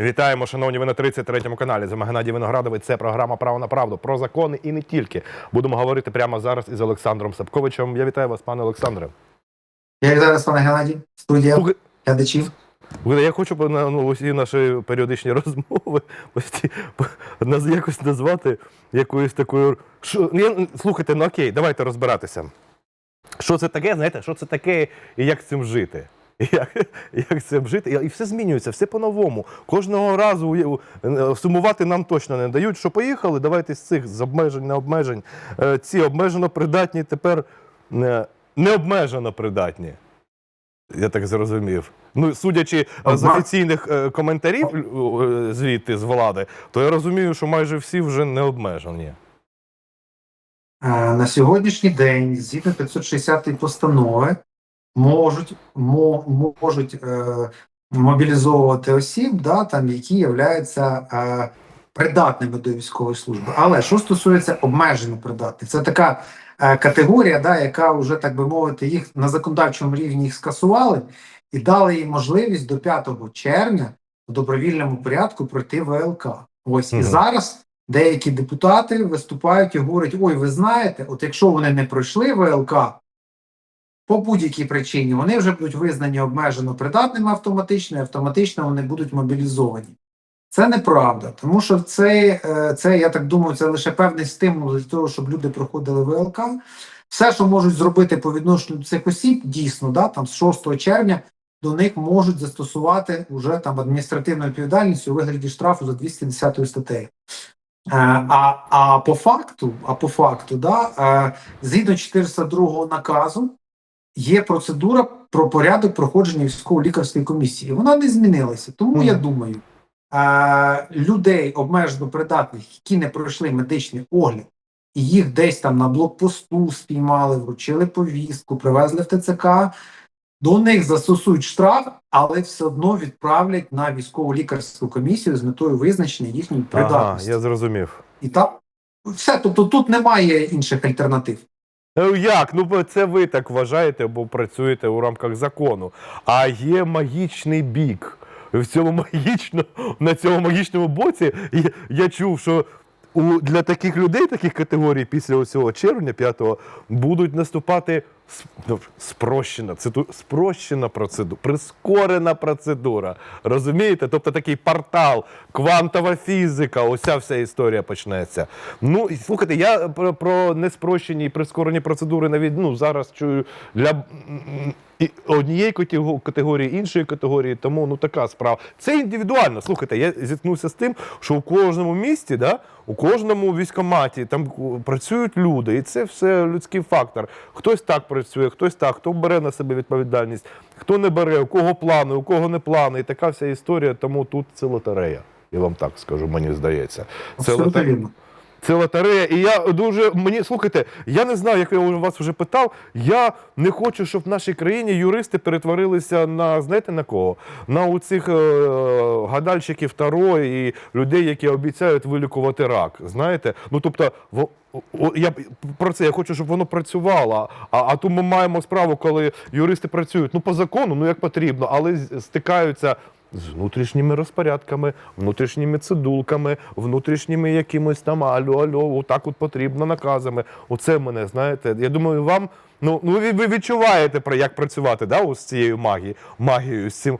Вітаємо, шановні, ви на 33-му каналі. З вами Геннадій Виноградовий. Це програма Право на правду про закони і не тільки. Будемо говорити прямо зараз із Олександром Сапковичем. Я вітаю вас, пане Олександре. Я вітаю вас, пане Геннадій, студія глядачів. Я хочу на ну, усі наші періодичні розмови наз- якось назвати якоюсь такою. Що, ну, слухайте, ну окей, давайте розбиратися. Що це таке, знаєте, що це таке і як з цим жити? Як, як цим жити? І все змінюється, все по-новому. Кожного разу е, сумувати нам точно не дають. Що поїхали, давайте з цих з обмежень на обмежень. Е, Ці обмежено придатні тепер е, необмежено придатні. Я так зрозумів. Ну, судячи з офіційних коментарів звідти з влади, то я розумію, що майже всі вже не обмежені. На сьогоднішній день, згідно 560 постанови, можуть, можуть е, мобілізовувати осіб, да, там, які являються е, придатними до військової служби. Але що стосується обмежено придатних, це така е, категорія, да, яка вже, так би мовити, їх на законодавчому рівні їх скасували і дали їм можливість до 5 червня в добровільному порядку пройти ВЛК. Ось Мгм. і зараз деякі депутати виступають і говорять: ой, ви знаєте, от якщо вони не пройшли ВЛК по будь-якій причині, вони вже будуть визнані обмежено придатними автоматично, і автоматично вони будуть мобілізовані. Це неправда, тому що це, е, це, я так думаю, це лише певний стимул для того, щоб люди проходили ВЛК. Все, що можуть зробити по відношенню до цих осіб, дійсно, да, там з 6 червня до них можуть застосувати вже там адміністративну відповідальність у вигляді штрафу за 210 статтею. Е, А, а по факту, а по факту, да, е, згідно 402 наказу, є процедура про порядок проходження військово-лікарської комісії. Вона не змінилася. Тому Мгм. я думаю, е, людей обмежено придатних, які не пройшли медичний огляд, і їх десь там на блокпосту спіймали, вручили повістку, привезли в ТЦК. До них застосують штраф, але все одно відправлять на військово лікарську комісію з метою визначення їхньої Ага, придатності. я зрозумів. І там все, тобто тут немає інших альтернатив. Ну як? Ну це ви так вважаєте, бо працюєте у рамках закону. А є магічний бік. В цьому магічно, на цьому магічному боці я, чув, що у, для таких людей, таких категорій, після цього червня 5-го, будуть наступати спрощена, циту, спрощена процедура, прискорена процедура. Розумієте? Тобто такий портал, квантова фізика, оця вся історія почнеться. Ну, і слухайте, я про, про неспрощені і прискорені процедури навіть ну, зараз чую для однієї категорії, іншої категорії, тому ну така справа. Це індивідуально. Слухайте, я зіткнувся з тим, що у кожному місті, да, у кожному військоматі там працюють люди, і це все людський фактор. Хтось так працює, хтось так, хто бере на себе відповідальність, хто не бере, у кого плани, у кого не плани. І така вся історія, тому тут це лотерея. Я вам так скажу, мені здається. Це лотерея. Це лотерея. І я дуже мені слухайте, я не знаю, як я у вас вже питав. Я не хочу, щоб в нашій країні юристи перетворилися на знаєте на кого? На у цих е, гадальщиків Таро і людей, які обіцяють вилікувати рак. Знаєте? Ну тобто, в, я про це я хочу, щоб воно працювало. А, а то ми маємо справу, коли юристи працюють ну по закону, ну як потрібно, але стикаються. З внутрішніми розпорядками, внутрішніми цидулками, внутрішніми якимось там алло, алло, отак от потрібно наказами. Оце мене, знаєте. Я думаю, вам ну, ну ви, ви відчуваєте про як працювати да, ось з цією магією, магією, з цим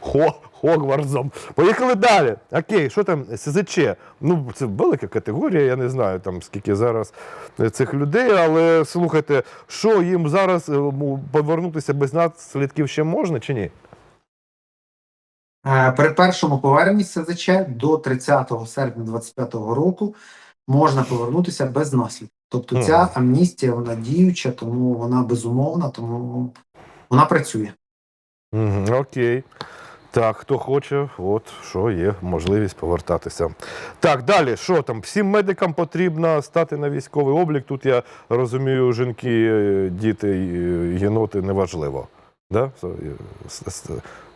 хо, Хогвартсом. Поїхали далі. Окей, що там СЗЧ? Ну, це велика категорія, я не знаю там скільки зараз е, цих людей, але слухайте, що їм зараз е, повернутися без наслідків ще можна чи ні? Е, При першому поверненні СЗЧ до 30 серпня 2025 року можна повернутися без наслідків. Тобто ця амністія вона діюча, тому вона безумовна, тому вона працює. Окей. Так, хто хоче, от що є можливість повертатися. Так, далі, що там? Всім медикам потрібно стати на військовий облік. Тут я розумію, жінки, е, діти, е, єноти неважливо. Да?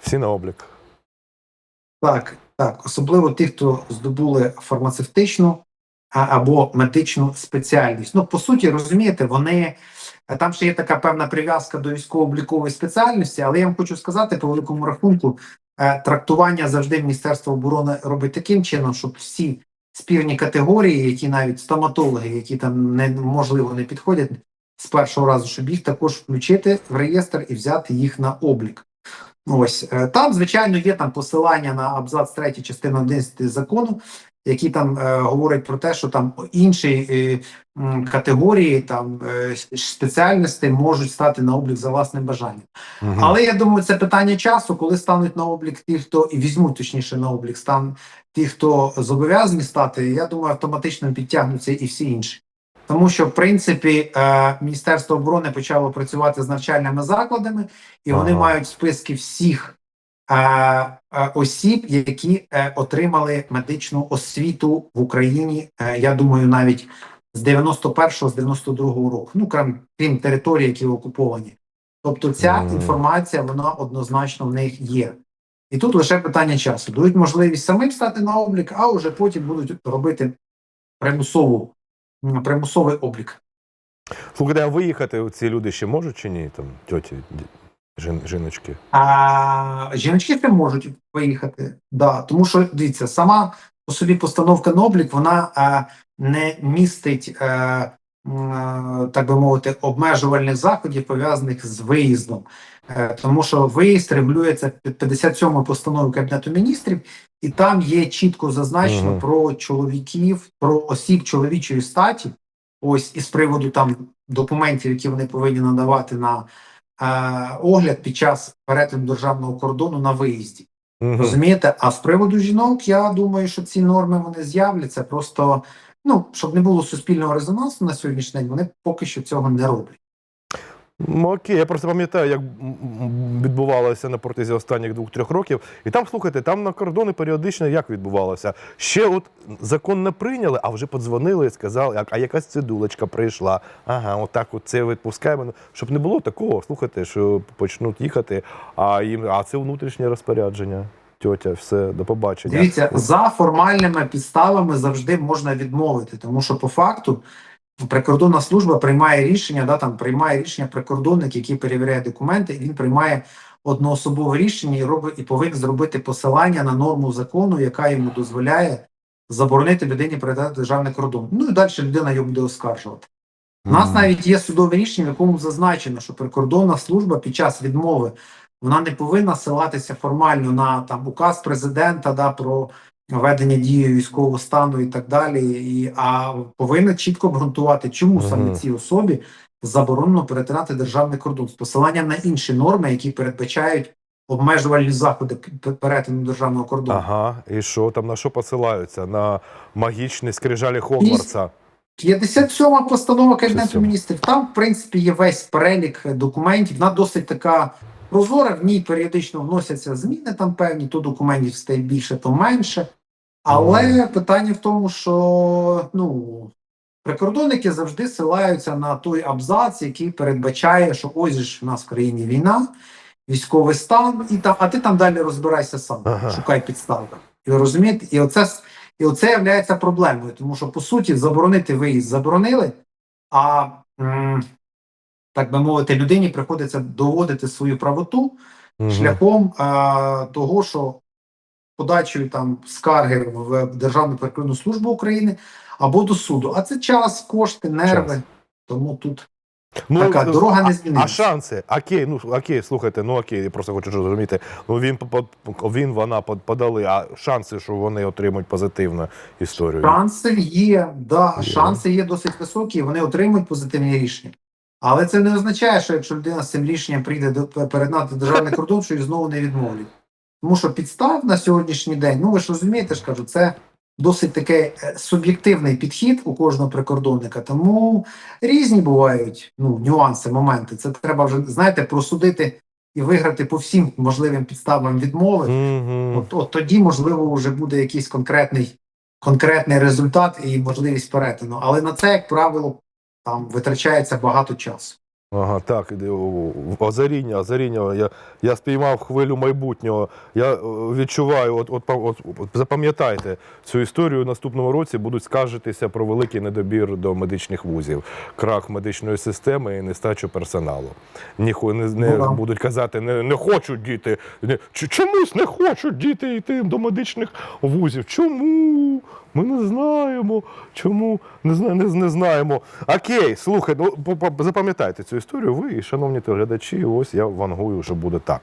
Всі на облік. Так, так, особливо ті, хто здобули фармацевтичну або медичну спеціальність. Ну, по суті, розумієте, вони е, там ще є така певна прив'язка до військово-облікової спеціальності, але я вам хочу сказати, по великому рахунку, е, трактування завжди Міністерство оборони робить таким чином, щоб всі спірні категорії, які навіть стоматологи, які там не можливо не підходять з першого разу, щоб їх також включити в реєстр і взяти їх на облік. Ось е, там, звичайно, є там посилання на абзац 3 частини 11 закону, які там е, говорять про те, що там інші е, категорії там е, спеціальностей можуть стати на облік за власним бажанням. Мгм. Але я думаю, це питання часу, коли стануть на облік ті, хто і візьмуть точніше на облік стан ті, хто зобов'язані стати. Я думаю, автоматично підтягнуться і всі інші. Тому що, в принципі, е, Міністерство оборони почало працювати з навчальними закладами, і вони Ага. мають списки всіх е, е, осіб, які отримали медичну освіту в Україні. я думаю, навіть з 91-го, з 92-го року, ну крім, крім територій, які окуповані. Тобто ця Мгм. інформація вона однозначно в них є. І тут лише питання часу. Дають можливість самим стати на облік, а вже потім будуть робити примусову, примусовий облік. Слухайте, а виїхати ці люди ще можуть чи ні? Там тьоті, жін, жіночки. А жіночки ще можуть виїхати. Да, тому що дивіться, сама по собі постановка на облік вона е, не містить, е, м, е, так би мовити, обмежувальних заходів пов'язаних з виїздом. Е, тому що виїзд регулюється під 57 постановою Кабінету міністрів, і там є чітко зазначено Мгм. про чоловіків, про осіб чоловічої статі. Ось із приводу там документів, які вони повинні надавати на е, огляд під час перетину державного кордону на виїзді. Мгм. Розумієте? А з приводу жінок, я думаю, що ці норми вони з'являться. Просто ну щоб не було суспільного резонансу на сьогоднішній день, вони поки що цього не роблять. Ну, окей, я просто пам'ятаю, як відбувалося на протязі останніх двох-трьох років. І там, слухайте, там на кордони періодично як відбувалося. Ще от закон не прийняли, а вже подзвонили і сказали, «А- а якась цидулочка прийшла. Ага, отак от це відпускаємо. Ну, Щоб не було такого, слухайте, що почнуть їхати, а їм, а це внутрішнє розпорядження. Тьотя, все, до побачення. Дивіться, за формальними підставами завжди можна відмовити, тому що по факту прикордонна служба приймає рішення, да, там приймає рішення прикордонник, який перевіряє документи, і він приймає одноособове рішення і робить і повинен зробити посилання на норму закону, яка йому дозволяє заборонити людині передати державний кордон. Ну і далі людина його буде оскаржувати. У нас навіть є судове рішення, в якому зазначено, що прикордонна служба під час відмови вона не повинна ссилатися формально на там указ президента да, про введення дії військового стану і так далі, і, а повинна чітко обґрунтувати, чому Мгм. саме цій особі заборонено перетинати державний кордон з посиланням на інші норми, які передбачають обмежувальні заходи перетину державного кордону. Ага, і що там на що посилаються? На магічні скрижалі Хогвартса. 57 постанова Кабінету міністрів. Там, в принципі, є весь перелік документів. Вона досить така прозора. В ній періодично вносяться зміни там певні, то документів стає більше, то менше. Але питання в тому, що ну прикордонники завжди силаються на той абзац, який передбачає, що ось ж в нас в країні війна, військовий стан, і там, а ти там далі розбирайся сам, Ага. шукай підстави. І розумієте, і оце і оце є проблемою, тому що по суті заборонити виїзд заборонили, а м, так би мовити, людині приходиться доводити свою правоту Мгм. шляхом а, того, що подачею там скарги в Державну прикордонну службу України або до суду. А це час, кошти, нерви. Час. Тому тут Ну, така дорога не змінилася. А шанси? Окей, ну окей, слухайте, ну окей, я просто хочу зрозуміти. Ну він він, вона подали, а шанси, що вони отримують позитивну історію. шанси є, да, Є. шанси є досить високі, вони отримують позитивні рішення. Але це не означає, що якщо людина з цим рішенням прийде до перетнати державний кордон, що її знову не відмовлять. Тому що підстав на сьогоднішній день, ну ви ж розумієте, ж кажу, це досить такий е, суб'єктивний підхід у кожного прикордонника. Тому різні бувають ну, нюанси, моменти. Це треба вже, знаєте, просудити і виграти по всім можливим підставам відмови. Мгм. От, от тоді, можливо, вже буде якийсь конкретний, конкретний результат і можливість перетину. Але на це, як правило, там витрачається багато часу. Ага, так, озаріння, озаріння. Я, я спіймав хвилю майбутнього. Я е, відчуваю, от, от, от, от запам'ятайте цю історію в наступному році будуть скаржитися про великий недобір до медичних вузів, крах медичної системи і нестачу персоналу. Ніху не, не Ну, будуть казати, не, не хочуть діти. Не, чомусь не хочуть діти йти до медичних вузів. Чому? Ми не знаємо. Чому? Не, не, не знаємо. Окей, слухай, ну запам'ятайте цю історію. Ви, шановні телеглядачі, ось я вангую, що буде так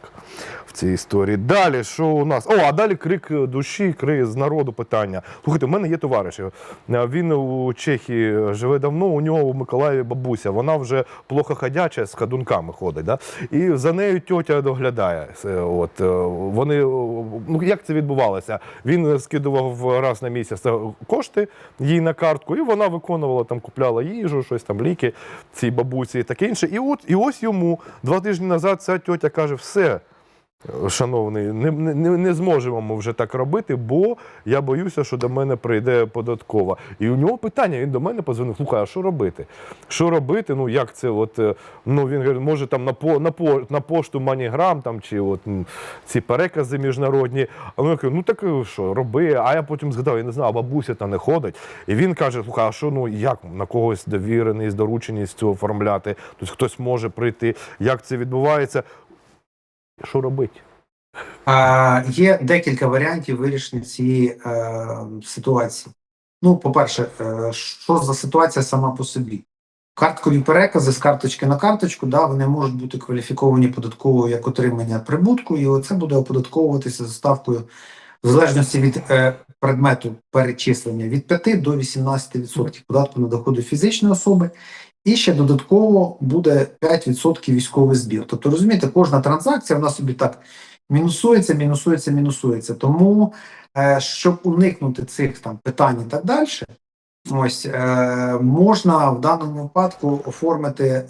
в цій історії. Далі, що у нас? О, а далі крик душі, крик з народу питання. Слухайте, в мене є товариш. е, Він у Чехії живе давно, у нього у Миколаєві бабуся. Вона вже плохо ходяча, з ходунками ходить. Да? І за нею тьотя доглядає. Е, От, е, вони, ну, як це відбувалося? Він скидував раз на місяць кошти їй на картку, і вона виконувала, там, купляла їжу, щось там, ліки цій бабусі і таке інше. І, от, і ось йому два тижні назад ця тьотя каже: все. Шановний, не, не, не зможемо ми вже так робити, бо я боюся, що до мене прийде податкова. І у нього питання, він до мене позвонив, слухай, а що робити? Що робити? Ну як це? От, е, ну він говорить, може там на, по, на, по, на пошту маніграм там, чи от, ці перекази міжнародні. А він каже, ну так е, що, роби. А я потім згадав, я не знаю, а бабуся та не ходить. І він каже: слухай, а що ну як на когось довіреність, дорученість цю оформляти? Тобто хтось може прийти, як це відбувається? Що робити? А, є декілька варіантів вирішення цієї е, ситуації. Ну, по-перше, е, що за ситуація сама по собі? Карткові перекази з карточки на карточку, да, вони можуть бути кваліфіковані податково як отримання прибутку, і це буде оподатковуватися за ставкою в залежності від е, предмету перечислення від 5 до 18% податку на доходи фізичної особи. І ще додатково буде 5% військовий збір. Тобто, розумієте, кожна транзакція вона собі так мінусується, мінусується, мінусується. Тому, е, щоб уникнути цих там питань і так далі, ось е, можна в даному випадку оформити е,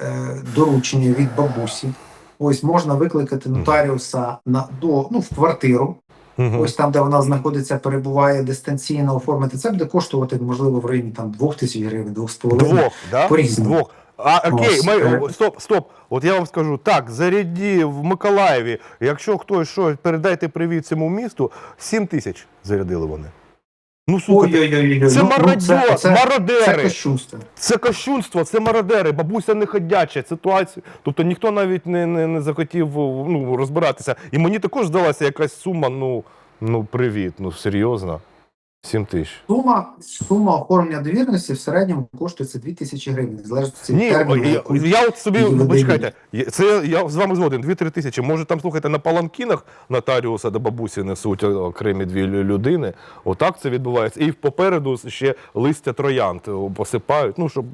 доручення від бабусі. Ось можна викликати нотаріуса на до ну в квартиру. Мгм. Ось там, де вона знаходиться, перебуває дистанційно оформити. Це буде коштувати можливо в районі там 2 тисяч гривень, 2,5. Двох, да? По-різному. Двох. А окей, ми, е. стоп, стоп. От я вам скажу, так, заряді в Миколаєві, якщо хтось щось, передайте привіт цьому місту, 7 тисяч зарядили вони. Ну, сука, Ой-ой-ой, це ну, ну, це, це, мародери. це кощунство. Це кощунство, це мародери, бабуся не ходяча ситуація. Тобто ніхто навіть не, не, не захотів ну, розбиратися. І мені також здалася якась сума, ну, ну привіт, ну серйозно. 7 тисяч. Сума, сума оформлення довіреності в середньому коштує це 2 тисячі гривень. В залежності від Ні, терміну, я, яку- я от собі, її видають. почекайте, це я з вами згоден, 2-3 тисячі. Може там, слухайте, на паланкінах нотаріуса до бабусі несуть окремі дві лю- людини. Отак це відбувається. І попереду ще листя троянд посипають, ну, щоб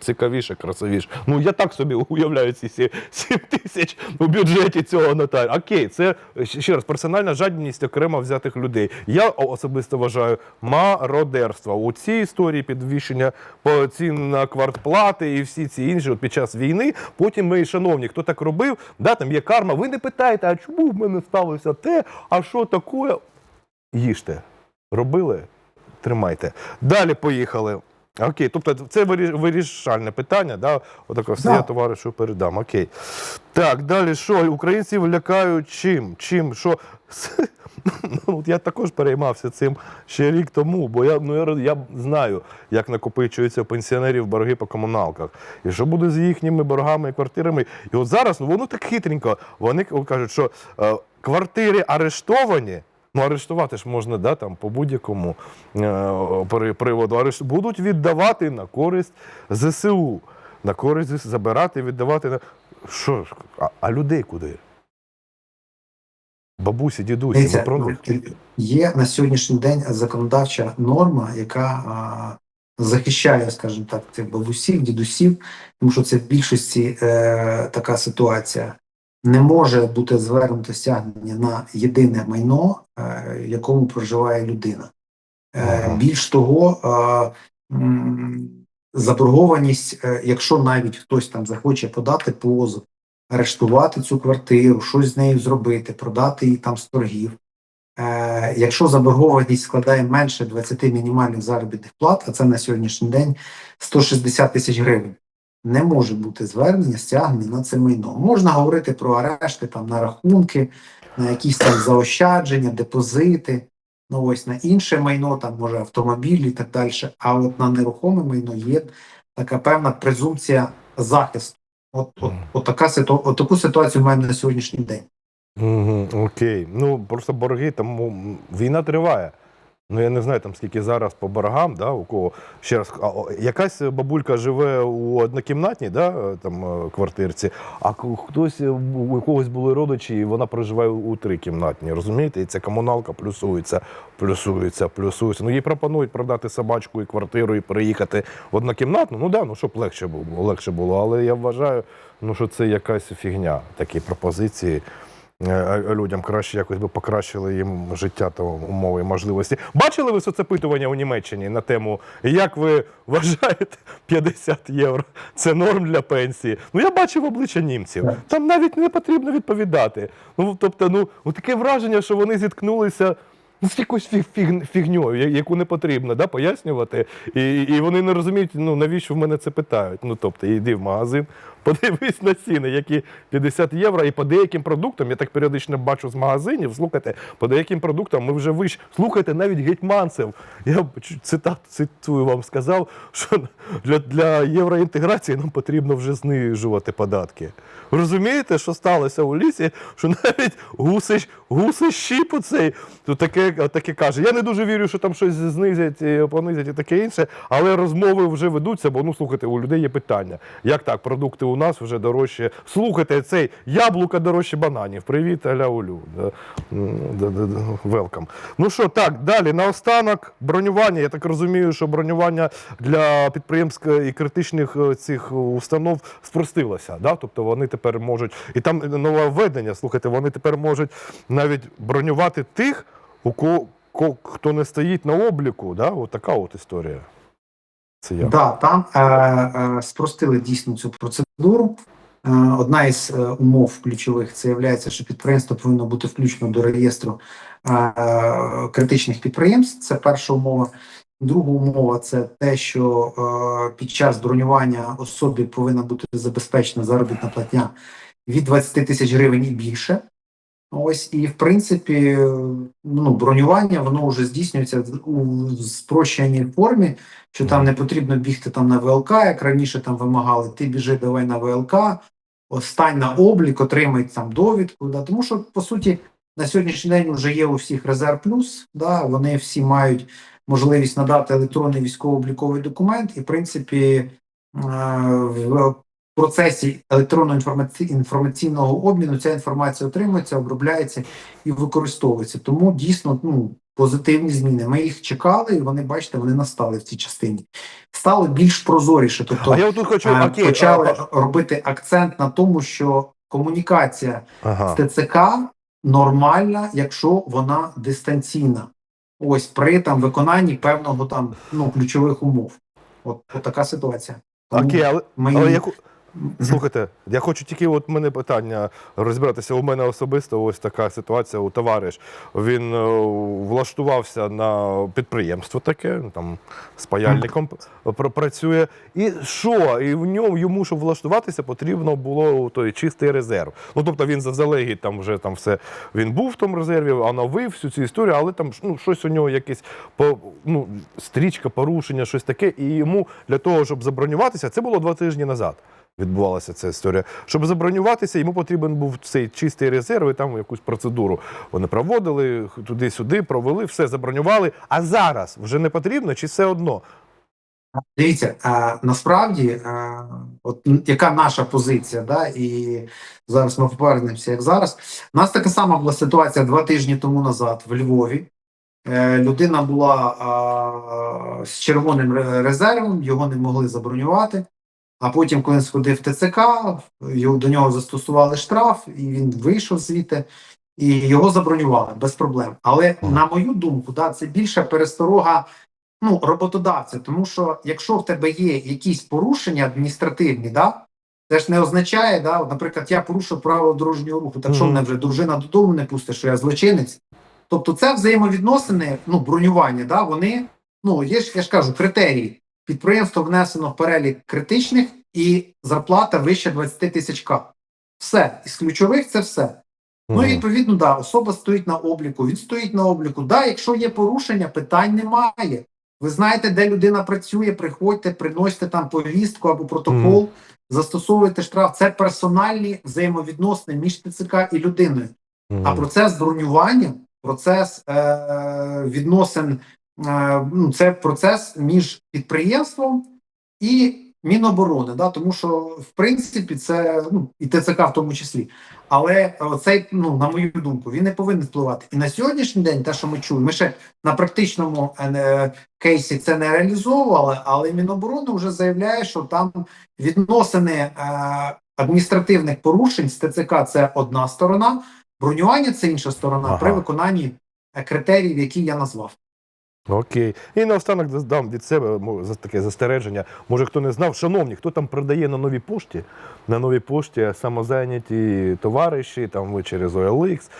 цікавіше, красивіше. Ну, я так собі уявляю ці 7 тисяч у бюджеті цього нотаріуса. Окей, це ще раз персональна жадність окремо взятих людей. Я особисто вважаю мародерство. У цій історії підвищення цін на квартплати і всі ці інші от під час війни. Потім ми, шановні, хто так робив, да, там є карма. Ви не питаєте, а чому в мене сталося те, а що таке? Їжте. Робили? Тримайте. Далі поїхали. Окей, тобто це вирішальне питання, да? Отаке все Да. я товаришу передам. Окей. Так, далі що? Українців лякають чим? Чим? Що? Ну, от я також переймався цим ще рік тому, бо я, ну, я, я знаю, як накопичуються у пенсіонерів борги по комуналках. І що буде з їхніми боргами і квартирами. І от зараз ну, воно так хитренько. Вони кажуть, що е, квартири арештовані. Ну, арештувати ж можна да, там, по будь-якому е, приводу. Арешт... Будуть віддавати на користь ЗСУ. На користь забирати, віддавати на. Що ж, а, а людей куди? Бабусі, дідусі, Дивіться, про ну, є на сьогоднішній день законодавча норма, яка а, захищає, скажімо так, цих бабусів, дідусів, тому що це в більшості е, така ситуація. Не може бути звернуто стягнення на єдине майно, е, в якому проживає людина. Е, Ага. Більш того, е, заборгованість, е, якщо навіть хтось там захоче подати позов, арештувати цю квартиру, щось з нею зробити, продати її там з торгів. Е, якщо заборгованість складає менше 20 мінімальних заробітних плат, а це на сьогоднішній день 160 тисяч гривень, не може бути звернення стягнення на це майно. Можна говорити про арешти там на рахунки, на якісь там заощадження, депозити. Ну ось на інше майно, там може автомобіль і так далі. А от на нерухоме майно є така певна презумпція захисту. От, от, от, така ситу... от таку ситуацію маємо на сьогоднішній день. Угу, окей. Ну просто борги там війна триває. Ну я не знаю там скільки зараз по боргам, да, у кого ще раз, якась бабулька живе у однокімнатній, да, там е, квартирці, а хтось е, у когось були родичі, і вона проживає у трикімнатній, розумієте? І ця комуналка плюсується, плюсується, плюсується. Ну їй пропонують продати собачку і квартиру і переїхати в однокімнатну. Ну да, ну щоб легше було, легше було. Але я вважаю, ну що це якась фігня, такі пропозиції. Е, людям краще якось би покращили їм життя та умови і можливості. Бачили ви соцопитування у Німеччині на тему, як ви вважаєте 50 євро? Це норм для пенсії? Ну я бачив обличчя німців. Там навіть не потрібно відповідати. Ну тобто, ну таке враження, що вони зіткнулися. Ну, з якоюсь фіг, фіг, фігньою, яку не потрібно да, пояснювати. І, і вони не розуміють, ну навіщо в мене це питають. Ну тобто, йди в магазин, подивись на ціни, які 50 євро, і по деяким продуктам, я так періодично бачу з магазинів, слухайте, по деяким продуктам ми вже вищ. Слухайте, навіть гетьманцев. Я цитат, цитую вам сказав, що для, для євроінтеграції нам потрібно вже знижувати податки. Розумієте, що сталося у лісі, що навіть гуси, гуси щіп оцей таке, таке каже. Я не дуже вірю, що там щось знизять, понизять і таке інше, але розмови вже ведуться, бо ну слухайте, у людей є питання. Як так, продукти у нас вже дорожче. Слухайте, цей яблука дорожче бананів. Привіт, аля Улю. Да. М, да, да, да. Welcome. Ну що, так, далі, наостанок, бронювання. Я так розумію, що бронювання для підприємств і критичних е, цих установ спростилося. Да? Тобто вони тепер можуть. І там нове введення, слухайте, вони тепер можуть навіть бронювати тих, у кого, хто не стоїть на обліку. Да? От така от історія. Це я. Да, там е, е, спростили дійсно цю процедуру. Е, одна із е, умов ключових це є, що підприємство повинно бути включено до реєстру е, критичних підприємств. Це перша умова. Друга умова це те, що під час бронювання особі повинна бути забезпечена заробітна платня від 20 тисяч гривень і більше. Ось і в принципі, ну бронювання воно вже здійснюється у спрощеній формі, що там не потрібно бігти там на ВЛК, як раніше там вимагали. Ти біжи, давай на ВЛК, остань на облік, отримай там довідку. Да, тому що по суті на сьогоднішній день вже є у всіх резерв плюс. Да, вони всі мають можливість надати електронний військово-обліковий документ, і в принципі е, в процесі електронного інформаці- інформаційного обміну ця інформація отримується, обробляється і використовується. Тому дійсно ну, позитивні зміни. Ми їх чекали, і вони, бачите, вони настали в цій частині. Стало більш прозоріше. Тобто А я тут хочу. е, Окей, почали а- а- робити акцент на тому, що комунікація ага. з ТЦК нормальна, якщо вона дистанційна. Ось при там виконанні певного там ну ключових умов. От, от така ситуація. Тому Окей, але, ми але яку. Слухайте, я хочу тільки от мене питання розібратися. У мене особисто ось така ситуація. У товариш він е, влаштувався на підприємство таке, ну, там з паяльником працює. І що? І в ньому йому, щоб влаштуватися, потрібно було той чистий резерв. Ну тобто він заздалегідь там вже там все він був в тому резерві, оновив всю цю історію, але там ну, щось у нього якесь ну, стрічка, порушення, щось таке. І йому для того, щоб забронюватися, це було два тижні назад відбувалася ця історія. Щоб забронюватися, йому потрібен був цей чистий резерв, і там якусь процедуру вони проводили туди-сюди, провели, все забронювали. А зараз вже не потрібно, чи все одно? Дивіться, а, насправді, а, от яка наша позиція, да, і зараз ми повернемося, як зараз. У нас така сама була ситуація два тижні тому назад в Львові. Е, людина була а, з червоним резервом, його не могли забронювати. А потім, коли сходив в ТЦК, його, до нього застосували штраф, і він вийшов звідти, і його забронювали без проблем. Але на мою думку, да, це більше пересторога ну, роботодавця, тому що якщо в тебе є якісь порушення адміністративні, да, це ж не означає, да, от, наприклад, я порушив правила дорожнього руху, так що мене вже дружина додому не пустить, що я злочинець. Тобто це взаємовідносини, ну, бронювання, да, вони, ну, є ж, я ж кажу, критерії. Підприємство внесено в перелік критичних і зарплата вище 20 тисяч К. Все. Із ключових це все. Ну, і відповідно, да, особа стоїть на обліку, він стоїть на обліку. Да, якщо є порушення, питань немає. Ви знаєте, де людина працює, приходьте, приносите там повістку або протокол, Мгм. застосовуєте штраф. Це персональні взаємовідносини між ТЦК і людиною. Мгм. А процес бронювання, процес е, відносин, це процес між підприємством і Міноборони, да, тому що в принципі це ну і ТЦК в тому числі. Але цей, ну на мою думку, він не повинен впливати. І на сьогоднішній день, те, що ми чуємо, ми ще на практичному е, кейсі це не реалізовували, але Міноборони вже заявляє, що там відносини е, адміністративних порушень з ТЦК це одна сторона, бронювання це інша сторона Ага. при виконанні е, критеріїв, які я назвав. Окей. І наостанок дам від себе таке застереження. Може, хто не знав, шановні, хто там продає на новій пошті? На новій пошті самозайняті товариші, там ви через OLX,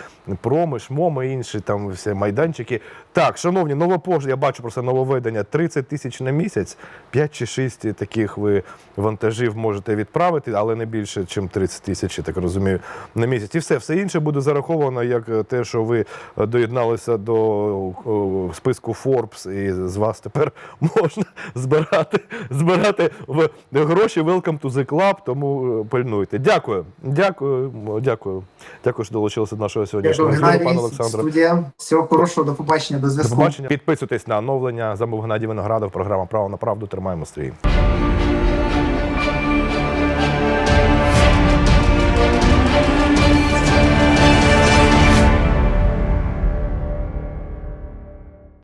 Промиш, моми інші там всі майданчики. Так, шановні, нова пошта, я бачу просто нововведення 30 тисяч на місяць, 5 чи 6 таких ви вантажів можете відправити, але не більше, ніж 30 тисяч, я так розумію, на місяць. І все, все інше буде зараховано як е, те, що ви е, доєдналися до о, списку Forbes, і з вас тепер можна збирати, збирати в гроші. Welcome to the club, тому е, пильнуйте. Дякую. Дякую, дякую. Дякую, що долучилися до нашого сьогоднішнього Дякую, пане Олександре. студія. Всього хорошого, до побачення, до зв'язку. Підписуйтесь на оновлення. Замов Геннадій Виноградов, програма Право на правду. Тримаємо стрій.